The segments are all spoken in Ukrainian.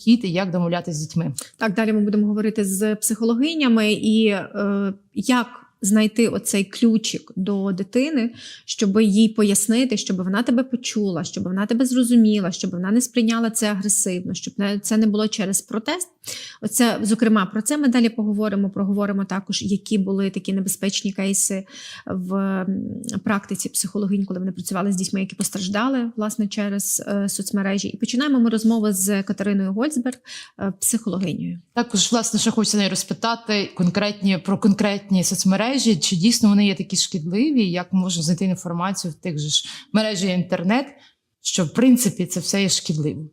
хід і як домовлятися з дітьми. Так, далі ми будемо говорити з психологинями і е, як знайти оцей ключик до дитини, щоб їй пояснити, щоб вона тебе почула, щоб вона тебе зрозуміла, щоб вона не сприйняла це агресивно, щоб це не було через протест. Оце, зокрема, про це ми далі поговоримо. Проговоримо також, які були такі небезпечні кейси в практиці психологинь, коли вони працювали з дітьми, які постраждали власне через е, соцмережі. І починаємо ми розмову з Катериною Гольцберг, е, психологинею. Також, власне, що хочеться неї розпитати конкретні про конкретні соцмережі, чи дійсно вони є такі шкідливі, як можна знайти інформацію в тих же ж мережі інтернет, що в принципі це все є шкідливим.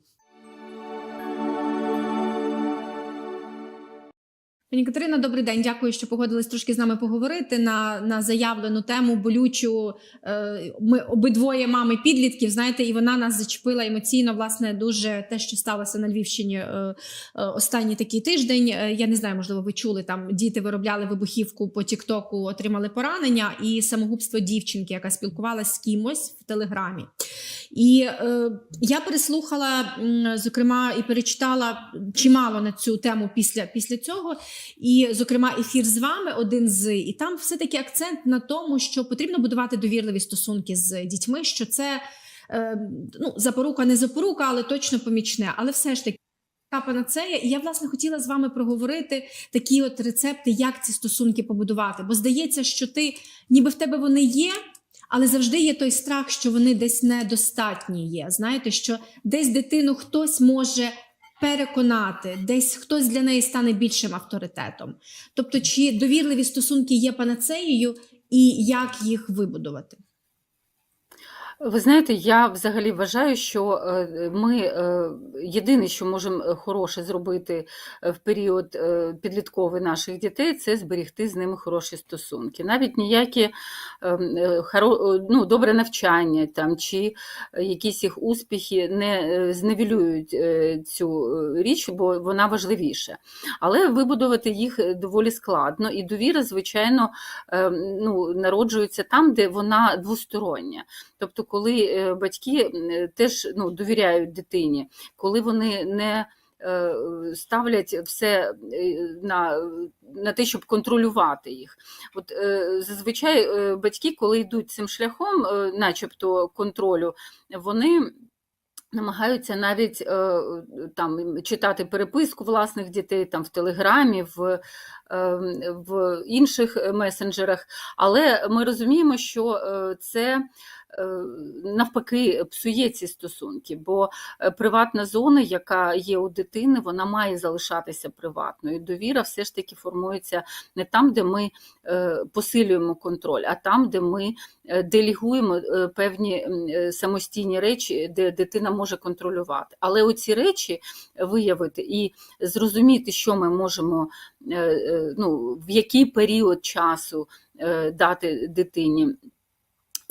Пані Катерина, добрий день. Дякую, що погодились трошки з нами поговорити на, на заявлену тему болючу. Е, Ми обидвоє мами підлітків, знаєте, і вона нас зачепила емоційно. Власне, дуже те, що сталося на Львівщині е, е, останній такий тиждень. Я не знаю, можливо, ви чули там діти виробляли вибухівку по Тіктоку, отримали поранення, і самогубство дівчинки, яка спілкувалася з кимось в телеграмі. І е, я переслухала, зокрема, і перечитала чимало на цю тему після, після цього. І, зокрема, ефір з вами один з і там все-таки акцент на тому, що потрібно будувати довірливі стосунки з дітьми, що це е, ну, запорука, не запорука, але точно помічне. Але все ж таки. Та панацея, і я власне хотіла з вами проговорити такі от рецепти, як ці стосунки побудувати. Бо здається, що ти, ніби в тебе вони є, але завжди є той страх, що вони десь недостатні є. Знаєте, що десь дитину хтось може переконати, десь хтось для неї стане більшим авторитетом. Тобто, чи довірливі стосунки є панацеєю, і як їх вибудувати? Ви знаєте, я взагалі вважаю, що е, ми е, єдине, що можемо е, хороше зробити в період підлітковий наших дітей, це зберігти з ними хороші стосунки. Навіть ніякі е, е, хоро- е, ну, добре навчання там, чи якісь їх успіхи не зневелюють е, цю річ, бо вона важливіша. Але вибудувати їх доволі складно, і довіра, звичайно, е, ну, народжується там, де вона двостороння. Тобто, коли е, батьки е, теж ну, довіряють дитині, коли вони не е, ставлять все на, на те, щоб контролювати їх. От зазвичай батьки, коли йдуть цим шляхом, начебто контролю, вони. Намагаються навіть там читати переписку власних дітей там в Телеграмі, в, в інших месенджерах, але ми розуміємо, що це навпаки псує ці стосунки, бо е, приватна зона, яка є у дитини, вона має залишатися приватною. Довіра все ж таки формується не там, де ми е, посилюємо контроль, а там, де ми е, делегуємо е, певні е, самостійні речі, де дитина може контролювати. Але оці речі виявити і зрозуміти, що ми можемо, е, е, ну, в який період часу е, дати дитині.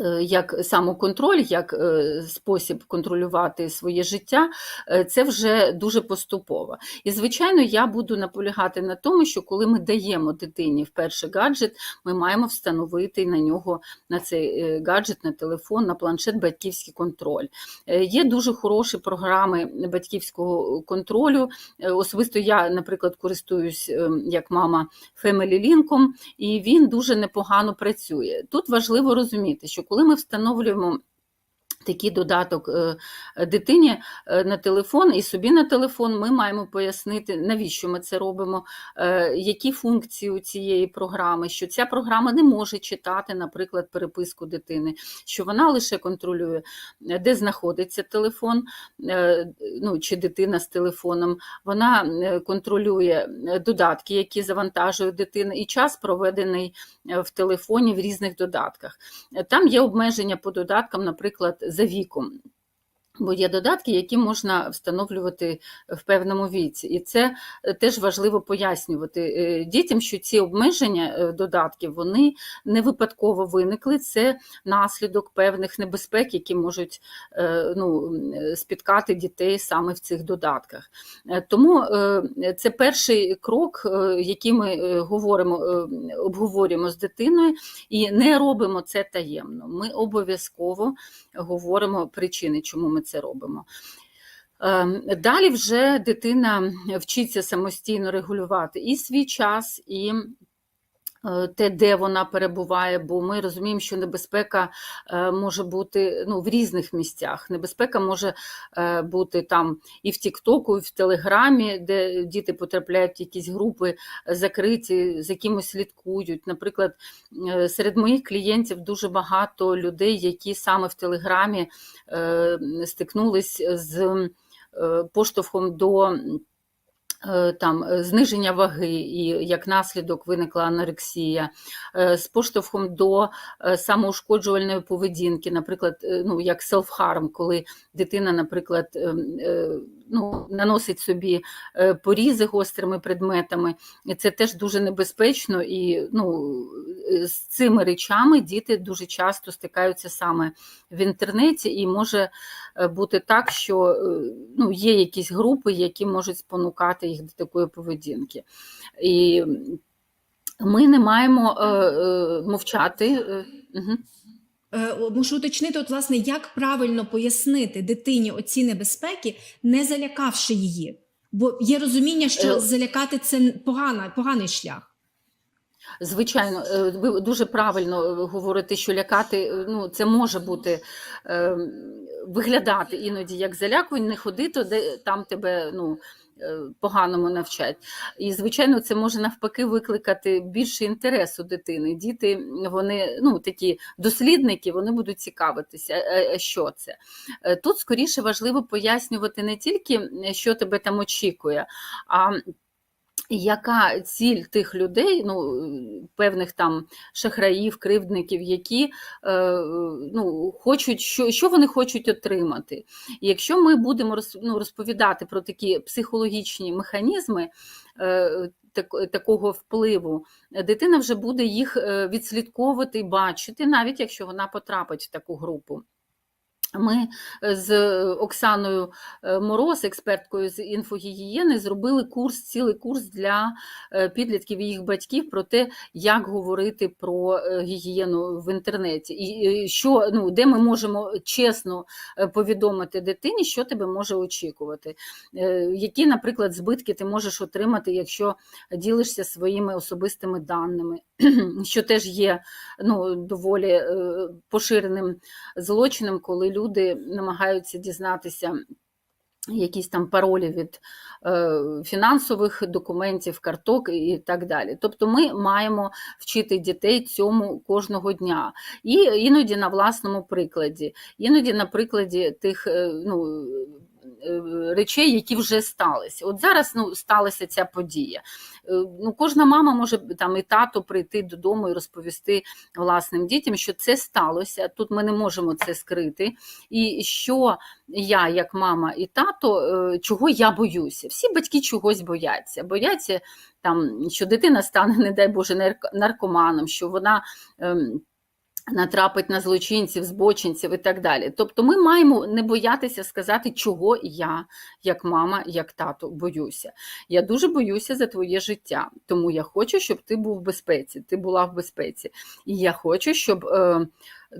Е, Як самоконтроль, як е, спосіб контролювати своє життя, е, це вже дуже поступово. І, звичайно, я буду наполягати на тому, що коли ми даємо дитині вперше гаджет, ми маємо встановити на нього на цей гаджет, на телефон, на планшет батьківський контроль. Є дуже хороші програми батьківського контролю. Особисто я, наприклад, користуюсь як мама Family Link, і він дуже непогано працює. Тут важливо розуміти, що коли ми встановлюємо такий додаток е, дитині е, на телефон і собі на телефон, ми маємо пояснити, навіщо ми це робимо, е, які функції у цієї програми, що ця програма не може читати, наприклад, переписку дитини, що вона лише контролює, де знаходиться телефон, ну, чи дитина з телефоном, вона контролює додатки, які завантажує дитина, і час проведений в телефоні в різних додатках. Там є обмеження по додаткам, наприклад, за віком. Бо є додатки, які можна встановлювати в певному віці, і це е, теж важливо пояснювати е, дітям, що ці обмеження е, додатків вони не випадково виникли. Це наслідок певних небезпек, які можуть ну, спіткати дітей саме в цих додатках. Тому це перший крок, який ми говоримо, обговорюємо з дитиною, і не робимо це таємно. Ми обов'язково говоримо причини, чому ми це робимо. Ем, Далі вже дитина вчиться самостійно регулювати і свій час, і те, де вона перебуває, бо ми розуміємо, що небезпека е, може бути ну, в різних місцях. Небезпека може е, бути там і в Тіктоку, і в Телеграмі, де діти потрапляють в якісь групи закриті, за кимось слідкують. Наприклад, е, серед моїх клієнтів дуже багато людей, які саме в Телеграмі е, стикнулись з е, поштовхом до е, там, е, зниження ваги, і як наслідок виникла анорексія, е, з поштовхом до е, самоушкоджувальної поведінки, наприклад, е, ну, як селфхарм, коли дитина, наприклад, е, е, ну, наносить собі е, порізи гострими предметами. Це теж дуже небезпечно, і ну, е, з цими речами діти дуже часто стикаються саме в інтернеті, і може е, бути так, що ну, є якісь групи, які можуть спонукати їх до такої поведінки. І ми не маємо е, е, мовчати. е, мгм. Е, Мушу уточнити, от, власне, як правильно пояснити дитині оці небезпеки, не залякавши її. Бо є розуміння, що Е, залякати це погана, поганий шлях. Звичайно, е, ви дуже правильно говорите, що лякати ну, це може бути е, виглядати іноді як залякування, не ходи туди, там тебе ну, поганому навчать. І, звичайно, це може навпаки викликати більше інтересу дитини. Діти, вони ну, такі дослідники, вони будуть цікавитися, е, е, що це. Е, Тут скоріше важливо пояснювати не тільки, що тебе там очікує, а яка ціль тих людей, ну, певних там шахраїв, кривдників, які е, ну, хочуть, що, що вони хочуть отримати. І якщо ми будемо ну, розповідати про такі психологічні механізми, е, так, такого впливу, дитина вже буде їх е, відслідковувати і бачити, навіть якщо вона потрапить в таку групу. Ми з Оксаною е, Мороз, експерткою з інфогігієни, зробили курс, цілий курс для е, підлітків і їх батьків про те, як говорити про е, гігієну в інтернеті, і що ну, де ми можемо чесно е, повідомити дитині, що тебе може очікувати, Е, які, наприклад, збитки ти можеш отримати, якщо ділишся своїми особистими даними, що теж є ну, доволі е, поширеним злочином, коли люди намагаються дізнатися якісь там паролі від е, фінансових документів, карток і так далі. Тобто ми маємо вчити дітей цьому кожного дня. І іноді на власному прикладі, іноді на прикладі тих е, ну, речей, які вже сталися. От зараз ну, сталася ця подія. Е, Ну, кожна мама може там і тато прийти додому і розповісти власним дітям, що це сталося. Тут ми не можемо це скрити. І що я, як мама і тато, е, чого я боюся? Всі батьки чогось бояться. Бояться, там, що дитина стане, не дай Боже, наркоманом, що вона. Натрапить на злочинців, збочинців і так далі. Тобто ми маємо не боятися сказати, чого я, як мама, як тато, боюся. Я дуже боюся за твоє життя, тому я хочу, щоб ти був в безпеці, ти була в безпеці. І я хочу, щоб, е,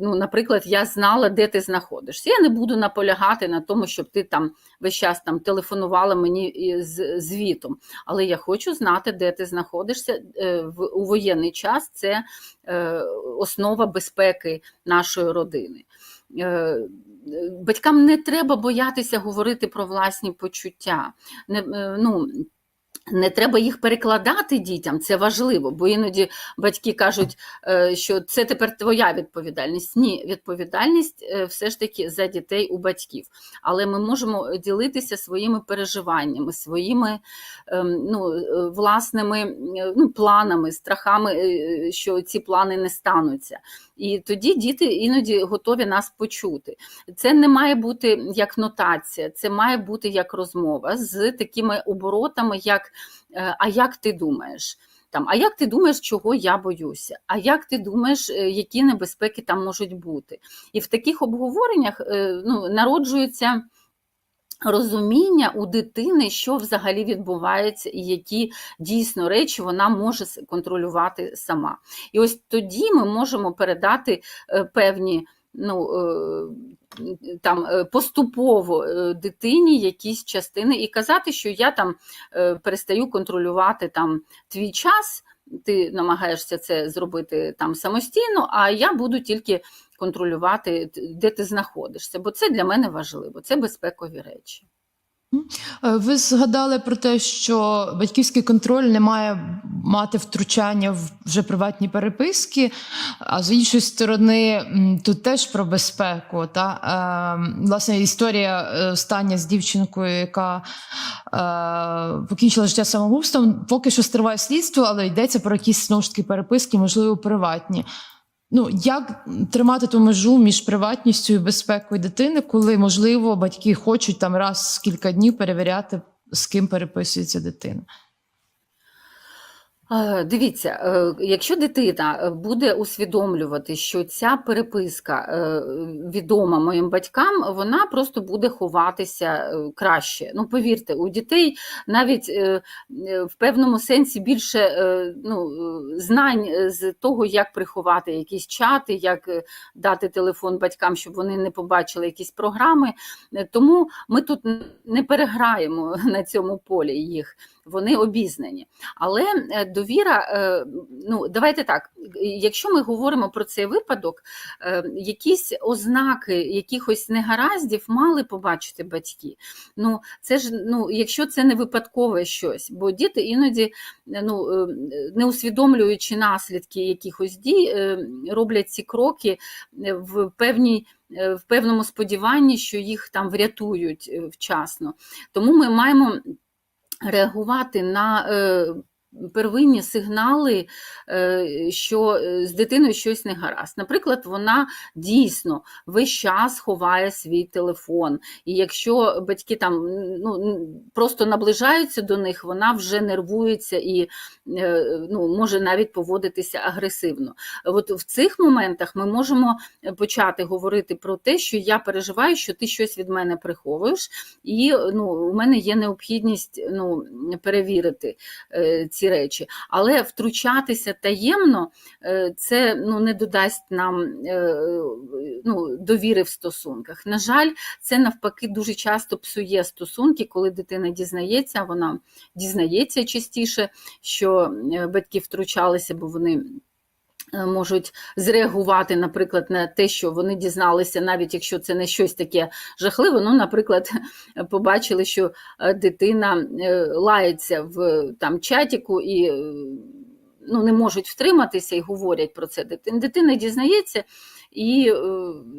ну, наприклад, я знала, де ти знаходишся. Я не буду наполягати на тому, щоб ти там весь час там телефонувала мені з звітом. Але я хочу знати, де ти знаходишся Е, у воєнний час. Це е, основа безпеки нашої родини. Е, Батькам не треба боятися говорити про власні почуття. Не, е, ну, не треба їх перекладати дітям, це важливо, бо іноді батьки кажуть, е, що це тепер твоя відповідальність. Ні, відповідальність е, все ж таки за дітей у батьків. Але ми можемо ділитися своїми переживаннями, своїми ем, ну, е, власними е, ну, планами, страхами, е, що ці плани не стануться. І тоді діти іноді готові нас почути. Це не має бути як нотація, це має бути як розмова з такими оборотами, як е, а як ти думаєш? Там, а як ти думаєш, чого я боюся? А як ти думаєш, е, які небезпеки там можуть бути? І в таких обговореннях е, ну, народжується розуміння у дитини, що взагалі відбувається, і які дійсно речі вона може контролювати сама. І ось тоді ми можемо передати е, певні ну, е, там, е, поступово е, дитині якісь частини і казати, що я там перестаю контролювати там, твій час, ти намагаєшся це зробити там самостійно, а я буду тільки контролювати, де ти знаходишся, бо це для мене важливо, це безпекові речі. Е, Ви згадали про те, що батьківський контроль не має мати втручання в вже приватні переписки, а з іншої сторони, тут теж про безпеку. Та? Е, власне, історія е, остання з дівчинкою, яка е, покінчила життя самогубством, поки що стриває слідство, але йдеться про якісь знову ж таки переписки, можливо, приватні. Ну, як тримати ту межу між приватністю і безпекою дитини, коли, можливо, батьки хочуть там раз в кілька днів перевіряти, з ким переписується дитина? Дивіться, е, якщо дитина е, буде усвідомлювати, що ця переписка е, відома моїм батькам, вона просто буде ховатися краще. Ну, повірте, у дітей навіть в певному сенсі більше ну, знань з того, як приховати якісь чати, як дати телефон батькам, щоб вони не побачили якісь програми. Тому ми тут не переграємо на цьому полі їх. Вони обізнані. Але е, довіра, е, ну давайте так, якщо ми говоримо про цей випадок, е, якісь ознаки якихось негараздів мали побачити батьки. Ну, це ж ну, якщо це не випадкове щось, бо діти іноді, ну, не усвідомлюючи наслідки якихось дій, роблять ці кроки в певній. В певному сподіванні, що їх там врятують вчасно. Тому ми маємо реагувати на е, первинні сигнали, е, що е, з дитиною щось не гаразд. Наприклад, вона дійсно весь час ховає свій телефон. І якщо батьки там ну, просто наближаються до них, вона вже нервується і е, ну, може навіть поводитися агресивно. От в цих моментах ми можемо почати говорити про те, що я переживаю, що ти щось від мене приховуєш, і ну, у мене є необхідність ну, перевірити е, ці речі. Але втручатися таємно е, це ну, не додасть нам е, ну, довіри в стосунках. На жаль, це навпаки дуже часто псує стосунки, коли дитина дізнається, вона дізнається частіше, що е, батьки втручалися, бо вони. Е, Можуть зреагувати, наприклад, на те, що вони дізналися, навіть якщо це не щось таке жахливе. Ну, наприклад, побачили, що е, дитина е, лається в там чатіку і ну, не можуть втриматися і говорять про це. Дитина, дізнається, і,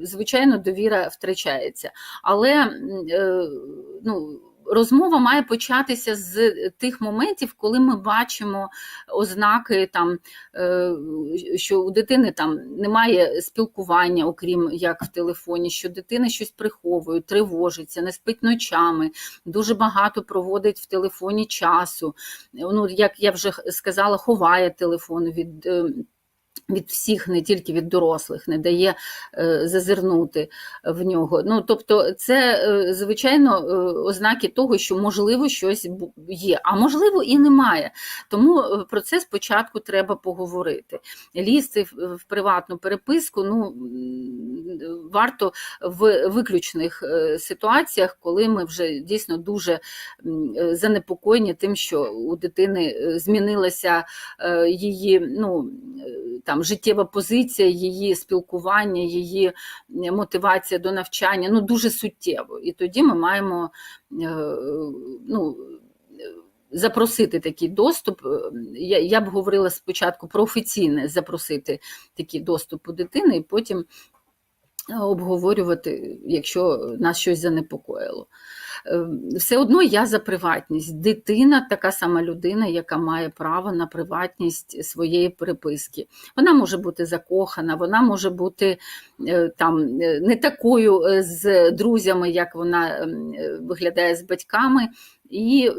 звичайно, довіра втрачається. Але ну, розмова має початися з тих моментів, коли ми бачимо ознаки, там, е, що у дитини там немає спілкування, окрім як в телефоні, що дитина щось приховує, тривожиться, не спить ночами, дуже багато проводить в телефоні часу. Ну, як я вже сказала, ховає телефон від. Від всіх, не тільки від дорослих, не дає е, зазирнути в нього. Ну, тобто, це, е, звичайно, е, ознаки того, що можливо щось є, а можливо і немає. Тому про це спочатку треба поговорити. Лізти в, приватну переписку ну, варто в виключних ситуаціях, коли ми вже дійсно дуже занепокоєні тим, що у дитини змінилася її ну, е, там, життєва позиція, її спілкування, її е, мотивація до навчання ну, дуже суттєво. І тоді ми маємо е, ну, запросити такий доступ. Е, Я, я б говорила спочатку про офіційне запросити такий доступ у дитини, і потім обговорювати, якщо нас щось занепокоїло. Е, Все одно я за приватність. Дитина така сама людина, яка має право на приватність своєї переписки. Вона може бути закохана, вона може бути е, там е, не такою е, з друзями, як вона ем, виглядає з батьками, і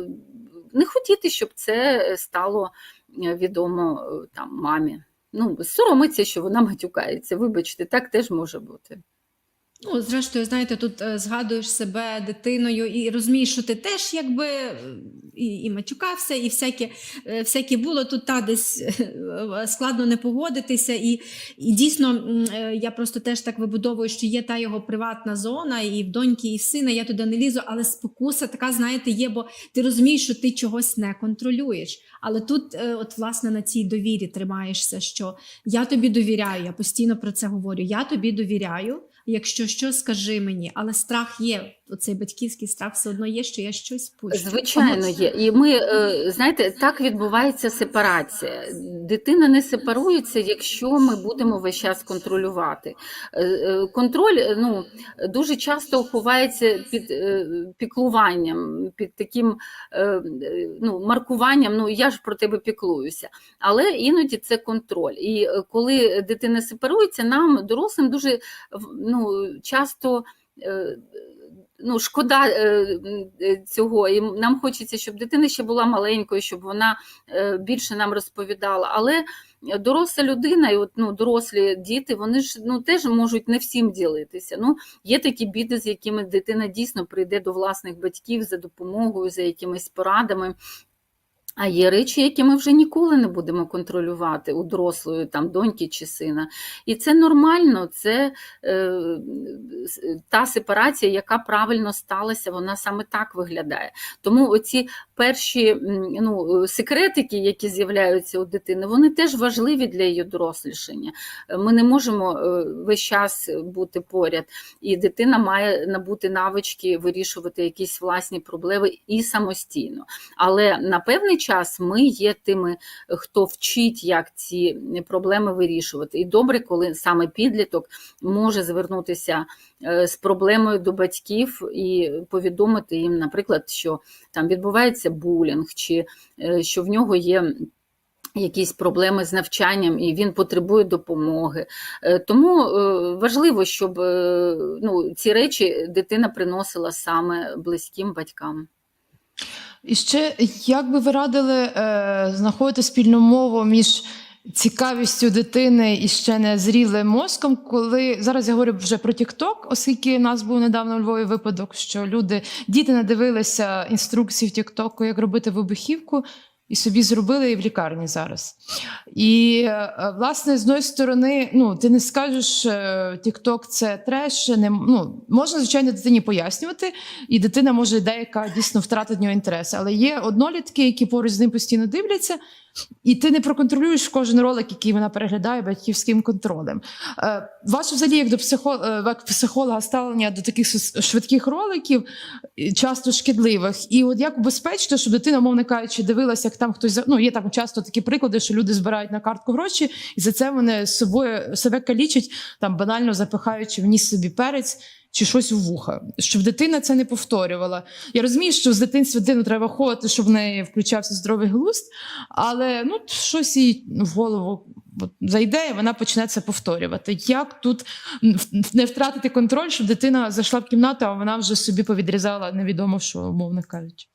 не хотіти, щоб це стало відомо там мамі. Ну, соромиться, що вона матюкається. Вибачте, так теж може бути. Ну, зрештою, знаєте, тут е, згадуєш себе дитиною і розумієш, що ти теж якби е, і, і матюкався, і всяке, е, всяке було тут та десь складно не погодитися. І, і дійсно, я просто теж так вибудовую, що є та його приватна зона, і в доньки, і в сина. Я туди не лізу, але спокуса така, знаєте, є, бо ти розумієш, що ти чогось не контролюєш. Але тут, от, власне, на цій довірі тримаєшся, що я тобі довіряю, я постійно про це говорю. Я тобі довіряю. Якщо що, скажи мені, але страх є. Оцей батьківський страх все одно є, що я щось пущу. Звичайно, є. І ми, е, знаєте, так відбувається сепарація. Дитина не сепарується, якщо ми будемо весь час контролювати. Е, е, Контроль ну, дуже часто ховається під піклуванням, під таким ну, маркуванням, ну я ж про тебе піклуюся. Але іноді це контроль. І коли дитина сепарується, нам, дорослим, дуже ну, часто. Ну, шкода е, е, цього, і нам хочеться, щоб дитина ще була маленькою, щоб вона е, більше нам розповідала. Але доросла людина, і от, ну, дорослі діти, вони ж ну, теж можуть не всім ділитися. Ну, є такі біди, з якими дитина дійсно прийде до власних батьків за допомогою, за якимись порадами. А є речі, які ми вже ніколи не будемо контролювати у дорослої там доньки чи сина. І це нормально, це е, та сепарація, яка правильно сталася, вона саме так виглядає. Тому оці перші ну, секретики, які з'являються у дитини, вони теж важливі для її дорослішання. Ми не можемо е, весь час бути поряд, і дитина має набути навички вирішувати якісь власні проблеми і самостійно. Але на певний час ми є тими, хто вчить, як ці проблеми вирішувати. І добре, коли саме підліток може звернутися е, з проблемою до батьків і повідомити їм, наприклад, що там відбувається булінг, чи е, що в нього є. Якісь проблеми з навчанням, і він потребує допомоги. Е, Тому важливо, щоб ну, ці речі дитина приносила саме близьким батькам. І ще як би ви радили е, знаходити спільну мову між цікавістю дитини і ще не зрілим мозком, коли зараз я говорю вже про TikTok, оскільки у нас був недавно у Львові випадок, що люди, діти надивилися інструкції в TikTok, як робити вибухівку. І собі зробили і в лікарні зараз. І е, власне, з одної сторони, ну ти не скажеш, Тікток TikTok це треш. Не ну, можна звичайно дитині пояснювати, і дитина може деяка дійсно втратить нього інтерес. Але є однолітки, які поруч з ним постійно дивляться, і ти не проконтролюєш кожен ролик, який вона переглядає батьківським контролем. Е, Ваше взагалі, як до психо, е, як психолога, ставлення до таких швидких роликів, часто шкідливих. І от як убезпечити, щоб дитина, мовно кажучи, дивилася, як там хтось ну, є там часто такі приклади, що люди збирають на картку гроші, і за це вони собою себе калічать, там банально запихаючи в ніс собі перець. Чи щось у вуха, щоб дитина це не повторювала. Я розумію, що з дитинства дитину треба ховати, щоб в неї включався здоровий глузд, але ну щось їй в голову зайде, і вона почне це повторювати. Як тут не втратити контроль, щоб дитина зайшла в кімнату, а вона вже собі повідрізала невідомо що, умовно кажучи.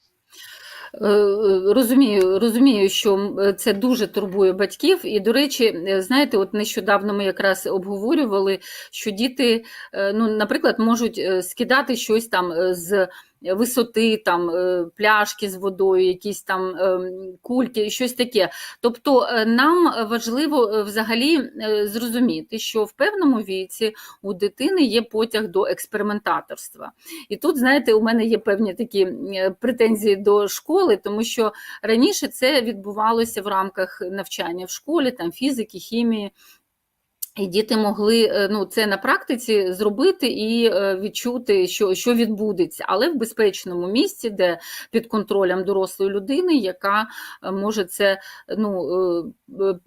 Е, Розумію, розумію, що це дуже турбує батьків. І, до речі, е, знаєте, от нещодавно ми якраз обговорювали, що діти, е, ну, наприклад, можуть е, скидати щось там е, з висоти, там е, пляшки з водою, якісь там е, кульки, щось таке. Тобто е, нам важливо взагалі зрозуміти, що в певному віці у дитини є потяг до експериментаторства. І тут, знаєте, у мене є певні такі претензії до школи, тому що раніше це відбувалося в рамках навчання в школі, там фізики, хімії. І діти могли е, ну, це на практиці зробити і е, відчути, що, що відбудеться, але в безпечному місці, де під контролем дорослої людини, яка е, може це ну,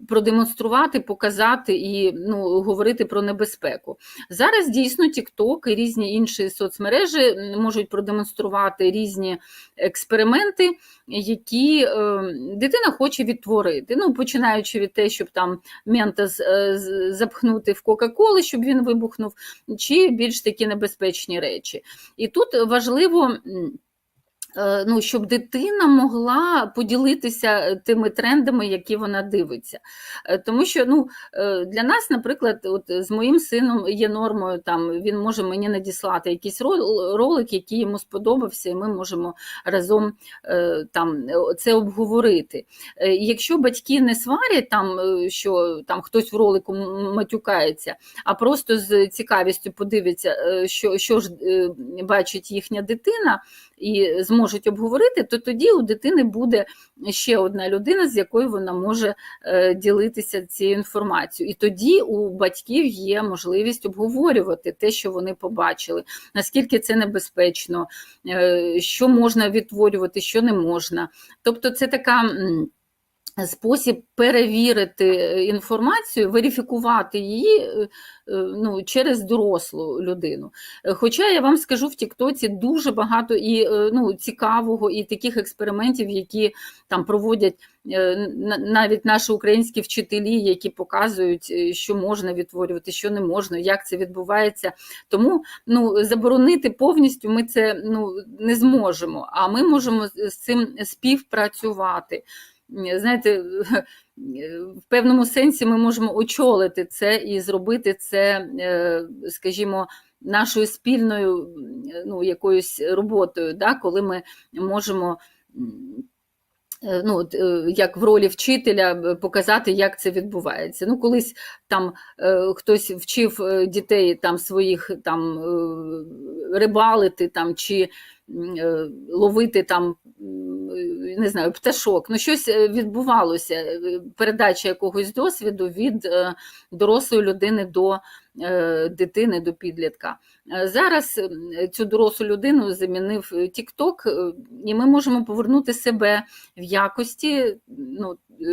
продемонструвати, показати і ну, говорити про небезпеку. Зараз дійсно TikTok і різні інші соцмережі можуть продемонструвати різні експерименти, які дитина хоче відтворити. Ну, починаючи від те, щоб там ментос е, з- запхнути в Кока-Коли, щоб він вибухнув, чи більш такі небезпечні речі. І тут важливо. Е, ну, щоб дитина могла поділитися е, тими трендами, які вона дивиться. Е, Тому що ну, для нас, наприклад, от з моїм сином є нормою, там, він може мені надіслати якийсь ролик, який йому сподобався, і ми можемо разом там, це обговорити. Якщо батьки не сварять, там, що там, хтось в ролику матюкається, а просто з цікавістю подивиться, що, що ж бачить їхня дитина, і зможуть обговорити, то тоді у дитини буде ще одна людина, з якою вона може е, ділитися цією інформацією. І тоді у батьків є можливість обговорювати те, що вони побачили, наскільки це небезпечно, е, що можна відтворювати, що не можна. Тобто, це така. Спосіб перевірити е, інформацію, верифікувати її е, е, ну, через дорослу людину. Хоча я вам скажу, в Тіктоці дуже багато і ну, цікавого, і таких експериментів, які там проводять навіть наші українські вчителі, які показують, що можна відтворювати, що не можна, як це відбувається. Тому ну, заборонити повністю ми це ну, не зможемо, а ми можемо з цим співпрацювати. Знаєте, в певному сенсі ми можемо очолити це і зробити це, е, скажімо, нашою спільною ну, якоюсь роботою, да, коли ми можемо. е, Ну, е, як в ролі вчителя показати, як це відбувається. Ну, колись там хтось вчив дітей там своїх там рибалити там чи ловити там е, не знаю, пташок. Ну, щось е, відбувалося, е, передача якогось досвіду від е, дорослої людини до е, дитини, до підлітка. Е, Зараз е, цю дорослу людину замінив е, е, і ми можемо повернути себе в якості ну, е,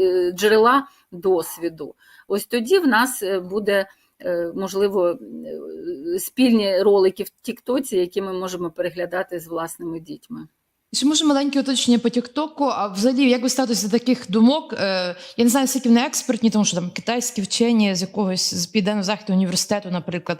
е, джерела досвіду. Ось тоді в нас е, буде. Е, Можливо, е, спільні ролики в Тіктоці, які ми можемо переглядати з власними дітьми. Ще може маленьке уточнення по Тіктоку. А взагалі, як ви ставитеся до таких думок? Е, я не знаю, скільки вони експертні, тому що там китайські вчені з якогось з південно-західного університету, наприклад,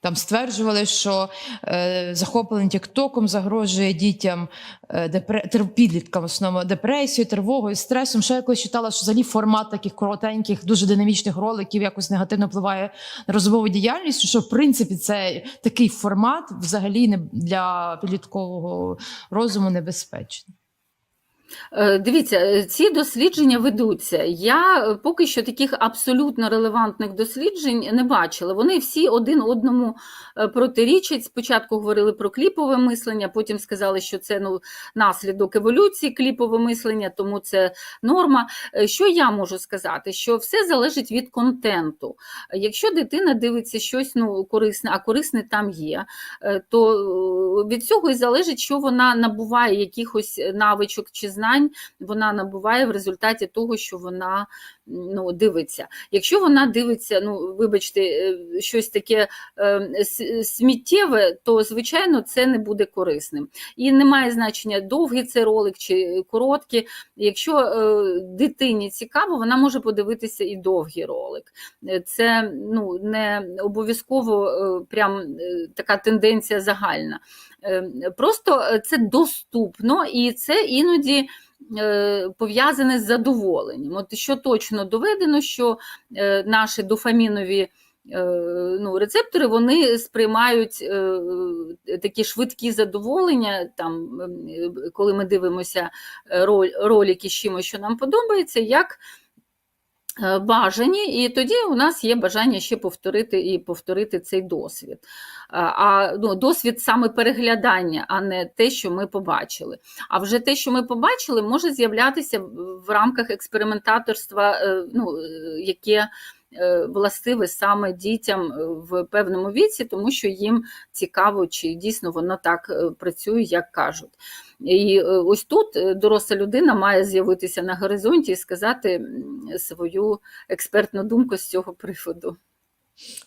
там стверджували, що е, захоплення Тіктоком загрожує дітям е, депре... підліткам в основному депресією, тривогою, стресом. Ще я якось читала, що взагалі формат таких коротеньких, дуже динамічних роликів якось негативно впливає на розмову діяльність. Що в принципі це такий формат взагалі не для підліткового розуму небезпечний. Е, Дивіться, е, ці дослідження ведуться. Я е, поки що таких абсолютно релевантних досліджень не бачила. Вони всі один одному е, протирічать. Спочатку говорили про кліпове мислення, потім сказали, що це ну, наслідок еволюції кліпове мислення, тому це норма. Е, Що я можу сказати? Що все залежить від контенту. Якщо дитина дивиться щось ну, корисне, а корисне там є, е, то е, від цього і залежить, що вона набуває якихось навичок чи знань, вона набуває в результаті того, що вона ну, дивиться. Якщо вона дивиться, ну вибачте, е, щось таке е, сміттєве, то звичайно це не буде корисним. І немає значення, довгий це ролик чи короткий. Якщо е, дитині цікаво, вона може подивитися і довгий ролик. Це ну, не обов'язково прям така тенденція загальна. Просто це доступно і це іноді. Е, Пов'язане з задоволенням. От що точно доведено, що е, наші дофамінові е, ну, рецептори вони сприймають такі швидкі задоволення, там, е, коли ми дивимося ролики з чимось, що нам подобається, як бажані, і тоді у нас є бажання ще повторити і повторити цей досвід. А, А ну, досвід саме переглядання, а не те, що ми побачили. А вже те, що ми побачили, може з'являтися в- рамках експериментаторства, е, ну, е, яке е, властиве саме дітям е, в певному віці, тому що їм цікаво, чи дійсно воно так е, працює, як кажуть. І е, ось тут е, доросла людина має з'явитися на горизонті і сказати свою експертну думку з цього приводу.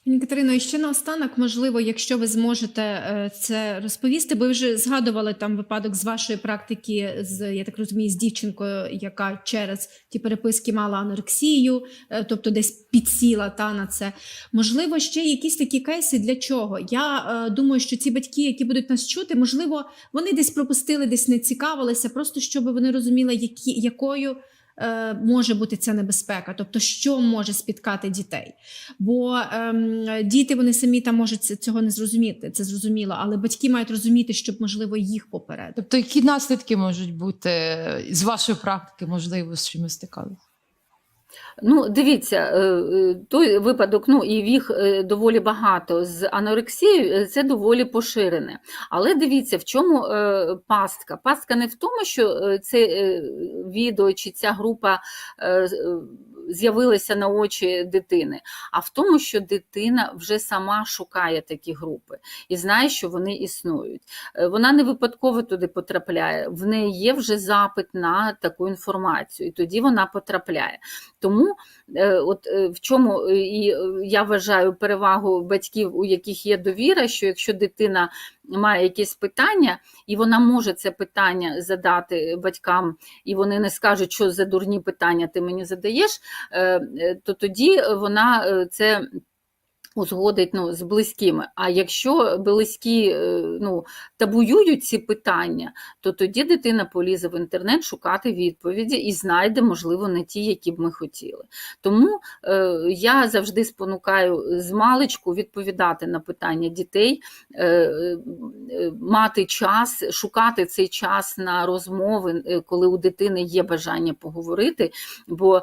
Пані Катерино, і ще наостанок, можливо, якщо ви зможете е, це розповісти, ви вже згадували там випадок з вашої практики, з я так розумію, з дівчинкою, яка через ті переписки мала анорексію, е, тобто десь підсіла та на це. Можливо, ще якісь такі кейси для чого? Я е, думаю, що ці батьки, які будуть нас чути, можливо, вони десь пропустили, десь не цікавилися, просто щоб вони розуміли, які, якою. Е, Може бути ця небезпека, тобто що може спіткати дітей. Бо ем, діти вони самі там можуть цього не зрозуміти, це зрозуміло, але батьки мають розуміти, щоб можливо їх попередити. Тобто, які наслідки можуть бути з вашої практики, можливо, з чим ви стикалися? Ну, дивіться, е, е, той випадок, ну і їх е, доволі багато з анорексією, це доволі поширене. Але дивіться, в чому пастка? Пастка не в тому, що це відео чи ця група з- з'явилася на очі дитини, а в тому, що дитина вже сама шукає такі групи і знає, що вони існують. Е, Вона не випадково туди потрапляє, в неї є вже запит на таку інформацію, і тоді вона потрапляє. Тому е, от е, в чому і я вважаю перевагу батьків, у яких є довіра, що якщо дитина має якесь питання, і вона може це питання задати батькам, і вони не скажуть, що за дурні питання ти мені задаєш, е, е, то тоді вона е, це. Узгодить ну, з близькими. А якщо близькі е, ну, табуюють ці питання, то тоді дитина полізе в інтернет шукати відповіді і знайде, можливо, не ті, які б ми хотіли. Тому е, я завжди спонукаю з маличку відповідати на питання дітей, е, е, мати час, шукати цей час на розмови, е, коли у дитини є бажання поговорити, бо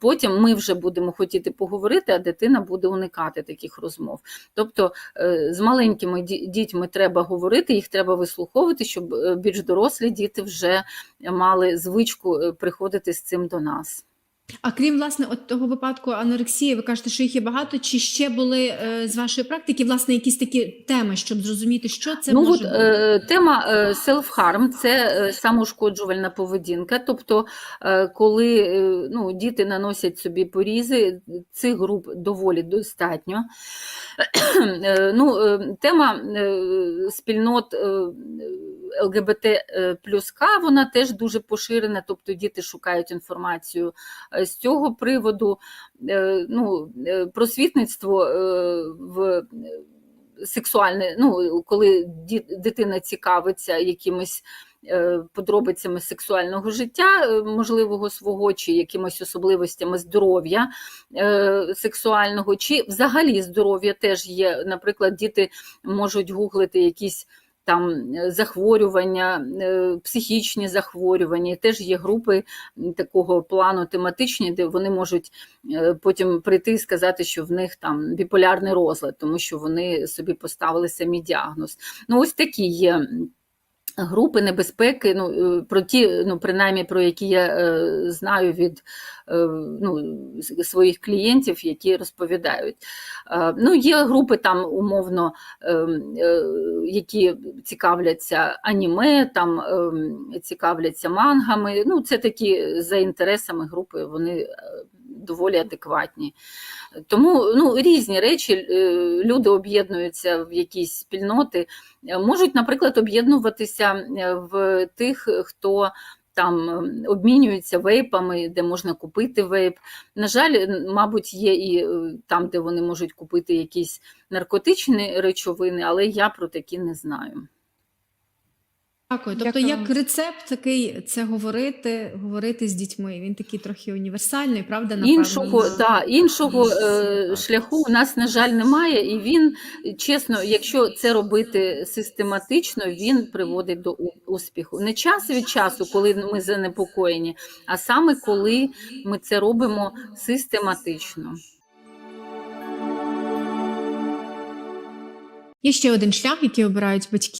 потім ми вже будемо хотіти поговорити, а дитина буде уникати таких розмов. Тобто е, з маленькими ді- дітьми треба говорити, їх треба вислуховувати, щоб е, більш дорослі діти вже мали звичку е, приходити з цим до нас. А крім власне от того випадку анорексії, ви кажете, що їх є багато. Чи ще були е, з вашої практики власне якісь такі теми, щоб зрозуміти, що це ну, може от, е, тема е, self-harm – це е, самоушкоджувальна поведінка. Тобто, е, коли е, ну, діти наносять собі порізи, цих груп доволі достатньо. Е, ну, е, тема е, спільнот е, ЛГБТ плюс К, вона теж дуже поширена, тобто діти шукають інформацію з цього приводу. Е, Ну, е, просвітництво е, в сексуальне, ну, коли дитина цікавиться якимись е, подробицями сексуального життя, можливого свого, чи якимись особливостями здоров'я сексуального, чи взагалі здоров'я теж є. Наприклад, діти можуть гуглити якісь. Там е, захворювання, е, психічні захворювання, і теж є групи такого плану тематичні, де вони можуть е, потім прийти і сказати, що в них там біполярний розлад, тому що вони собі поставили самі діагноз. Ну, ось такі є. Групи небезпеки, ну е, про ті, ну принаймні про які я е, знаю від е, ну, своїх клієнтів, які розповідають. Е, ну, є групи там умовно, е, е, які цікавляться аніме, там е, цікавляться мангами. Ну, це такі за інтересами групи, вони е, доволі адекватні. Тому ну, різні речі, е, люди об'єднуються в якісь спільноти, Е, можуть, наприклад, об'єднуватися е, в тих, хто там обмінюються вейпами, де можна купити вейп. На жаль, мабуть, є і там, де вони можуть купити якісь наркотичні речовини, але я про такі не знаю. Дякую. Тобто, Дякую. як рецепт такий, це говорити, говорити з дітьми. Він такий трохи універсальний, правда? Напевно, Іншого, на- да, іншого е, шляху у нас, на жаль, немає, і він, чесно, якщо це робити систематично, він приводить до успіху. Не час від часу, коли ми занепокоєні, а саме коли ми це робимо систематично. Є ще один шлях, який обирають батьки.